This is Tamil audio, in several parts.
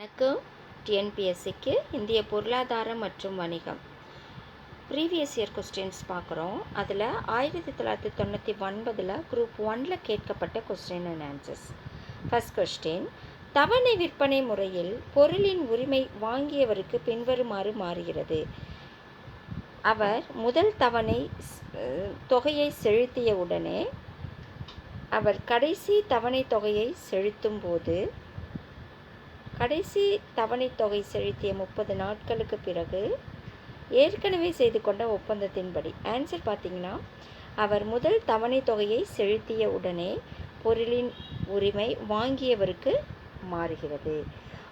வணக்கம். டிஎன்பிஎஸ்சிக்கு இந்திய பொருளாதாரம் மற்றும் வணிகம். ப்ரீவியஸ் இயர் கொஸ்டின்ஸ் பார்க்குறோம். அதில் ஆயிரத்தி தொள்ளாயிரத்தி தொண்ணூற்றி ஒன்பதில் குரூப் ஒனில் கேட்கப்பட்ட question and answers. First question தவணை விற்பனை முறையில் பொருளின் உரிமை வாங்கியவருக்கு பின்வருமாறு மாறுகிறது. அவர் முதல் தவணை தொகையை செலுத்திய உடனே அவர் கடைசி தவணை தொகையை செலுத்தும் போது கடைசி தவணைத் தொகை செலுத்திய முப்பது நாட்களுக்கு பிறகு ஏற்கனவே செய்து கொண்ட ஒப்பந்தத்தின்படி ஆன்சர் பார்த்தீங்கன்னா அவர் முதல் தவணைத் தொகையை செலுத்திய உடனே பொருளின் உரிமை வாங்கியவருக்கு மாறுகிறது.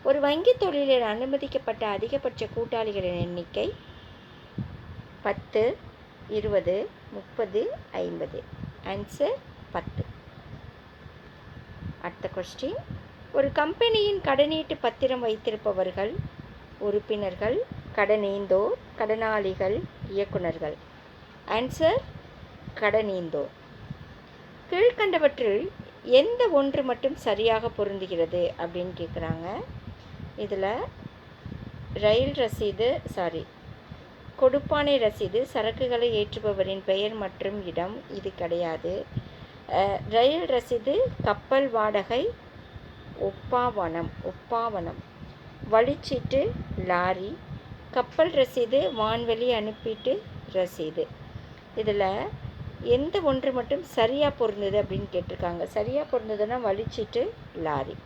ஒரு வங்கித் தொழிலில் அனுமதிக்கப்பட்ட அதிகபட்ச கூட்டாளிகளின் எண்ணிக்கை பத்து இருபது முப்பது ஐம்பது. ஆன்சர் பத்து. அடுத்த கொஸ்டின் ஒரு கம்பெனியின் கடனீட்டு பத்திரம் வைத்திருப்பவர்கள் உறுப்பினர்கள் கடனீந்தோர் கடனாளிகள் இயக்குனர்கள் ஆன்சர் கடனீந்தோர் கீழ்கண்டவற்றில் எந்த ஒன்று மட்டும் சரியாக பொருந்துகிறது அப்படின்னு கேட்குறாங்க இதில் ரயில் ரசீது சாரி கொடுப்பானை ரசீது சரக்குகளை ஏற்றுபவரின் பெயர் மற்றும் இடம் இது கிடையாது. ரயில் ரசீது கப்பல் வாடகை ஒப்பாவனம் ஒப்பாவனம். வழிச்சீட்டு லாரி. கப்பல் ரசீது வான்வெளி அனுப்பிட்டு ரசீது. இதில் எந்த ஒன்று மட்டும் சரியாக பொருந்தது அப்படின்னு கேட்டிருக்காங்க. சரியாக பொருந்ததுன்னா வழிச்சிட்டு லாரி.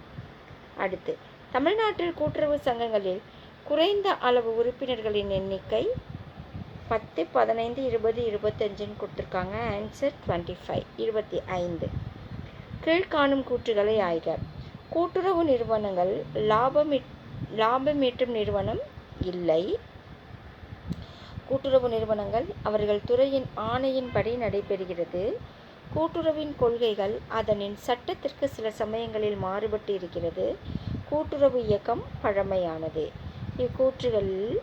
அடுத்து தமிழ்நாட்டில் கூட்டுறவு சங்கங்களில் குறைந்த அளவு உறுப்பினர்களின் எண்ணிக்கை பத்து பதினைந்து இருபது இருபத்தஞ்சுன்னு கொடுத்துருக்காங்க. ஆன்சர் டுவெண்ட்டி ஃபைவ் இருபத்தி ஐந்து. கீழ்காணும் கூற்றுகளை ஆய்க. கூட்டுறவு நிறுவனங்கள் லாபம் லாபம் ஈட்டும் நிறுவனம் இல்லை. கூட்டுறவு நிறுவனங்கள் அவர்கள் துறையின் ஆணையின்படி நடைபெறுகிறது. கூட்டுறவின் கொள்கைகள் அதனின் சட்டத்திற்கு சில சமயங்களில் மாறுபட்டு இருக்கிறது. கூட்டுறவு இயக்கம் பழமையானது. இக்கூற்றுகளில்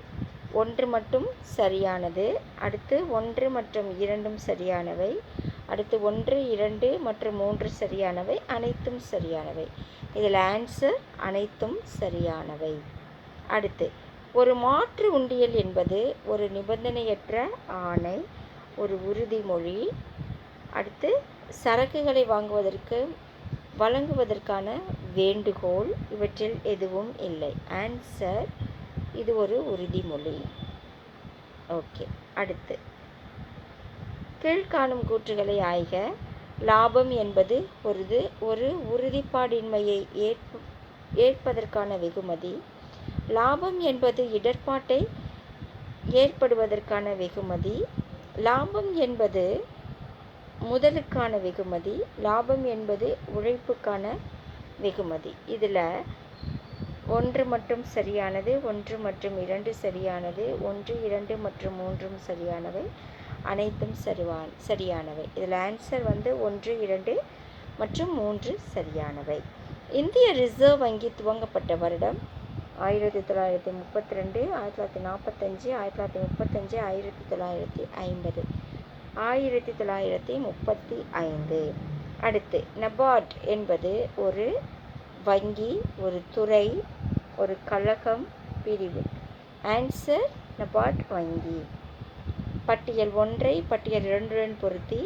ஒன்று மட்டும் சரியானது அடுத்து ஒன்று மற்றும் இரண்டும் சரியானவை. அடுத்து ஒன்று இரண்டு மற்றும் மூன்று சரியானவை அனைத்தும் சரியானவை. இதில் ஆன்சர் அனைத்தும் சரியானவை. அடுத்து ஒரு மாற்று உண்டியல் என்பது ஒரு நிபந்தனையற்ற ஆணை ஒரு உறுதிமொழி. அடுத்து சரக்குகளை வாங்குவதற்கு வழங்குவதற்கான வேண்டுகோள் இவற்றில் எதுவும் இல்லை. ஆன்சர் இது ஒரு உறுதிமொழி. ஓகே அடுத்து கீழ்காணும் கூற்றுகளை ஆய்க. லாபம் என்பது ஒரு ஒரு உறுதிப்பாடின்மையை ஏற்ப ஏற்பதற்கான வெகுமதி. லாபம் என்பது இடர்பாட்டை ஏற்படுவதற்கான வெகுமதி. லாபம் என்பது முதலுக்கான வெகுமதி. லாபம் என்பது உழைப்புக்கான வெகுமதி. இதில் ஒன்று மட்டும் சரியானது ஒன்று மற்றும் இரண்டு சரியானது ஒன்று இரண்டு மற்றும் மூன்றும் சரியானவை. அனைத்தும் சரிவான் சரியானவை. இதில் ஆன்சர் வந்து ஒன்று இரண்டு மற்றும் மூன்று சரியானவை. இந்திய ரிசர்வ் வங்கி துவங்கப்பட்ட வருடம் ஆயிரத்தி தொள்ளாயிரத்தி முப்பத்தி ரெண்டு ஆயிரத்தி தொள்ளாயிரத்தி நாற்பத்தஞ்சு ஆயிரத்தி தொள்ளாயிரத்தி முப்பத்தஞ்சு ஆயிரத்தி தொள்ளாயிரத்தி ஐம்பது. ஆயிரத்தி தொள்ளாயிரத்தி முப்பத்தி ஐந்து. அடுத்து நபார்ட் என்பது ஒரு வங்கி ஒரு துறை ஒரு கழகம் பிரிவு. ஆன்சர் நபார்ட் வங்கி. பட்டியல் ஒன்றை பட்டியல் இரண்டுடன் பொருத்தி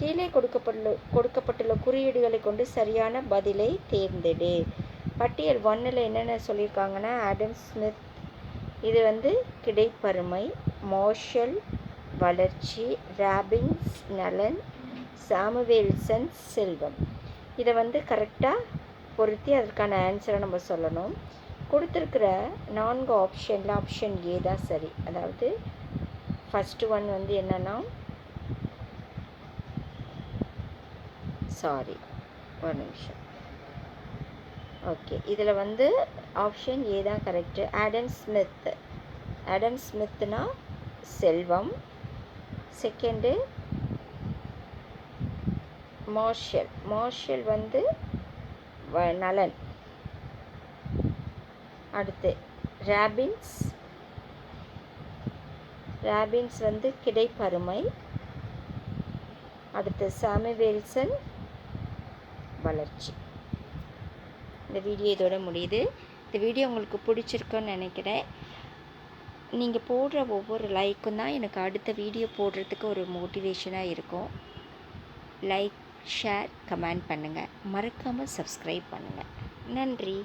கீழே கொடுக்கப்பட்டுள்ள கொடுக்கப்பட்டுள்ள குறியீடுகளை கொண்டு சரியான பதிலை தேர்ந்தெடு. பட்டியல் ஒன்றில் என்னென்ன சொல்லியிருக்காங்கன்னா ஆடம் ஸ்மித். இது வந்து கிடைப்பருமை மார்ஷல் வளர்ச்சி ராபின்ஸ் நலன் சாமுவேல்சன் செல்வம். இதை வந்து கரெக்டாக பொருத்தி அதற்கான ஆன்சரை நம்ம சொல்லணும். கொடுத்துருக்கிற நான்கு ஆப்ஷனில் ஆப்ஷன் ஏ தான் சரி. அதாவது ஃபஸ்ட்டு ஒன் வந்து என்னென்னா? சாரி ஒரு நிமிஷம். ஓகே இதில் வந்து ஆப்ஷன் ஏ தான் கரெக்டு ஆடம் ஸ்மித் ஆடம் ஸ்மித்னா செல்வம். செகண்டு மார்ஷல் மார்ஷல் வந்து வ- நலன். அடுத்து ரேபின்ஸ் ராபின்ஸ் வந்து கிடைப்பருமை. அடுத்து சாமுவேல்சன் வளர்ச்சி. இந்த வீடியோ இதோட முடியுது. இந்த வீடியோ உங்களுக்கு பிடிச்சிருக்குன்னு நினைக்கிறேன். நீங்கள் போடுற ஒவ்வொரு லைக்கும் தான் எனக்கு அடுத்த வீடியோ போடுறதுக்கு ஒரு மோட்டிவேஷனாக இருக்கும். லைக் ஷேர் கமெண்ட் பண்ணுங்கள் மறக்காமல் சப்ஸ்கிரைப் பண்ணுங்கள் நன்றி.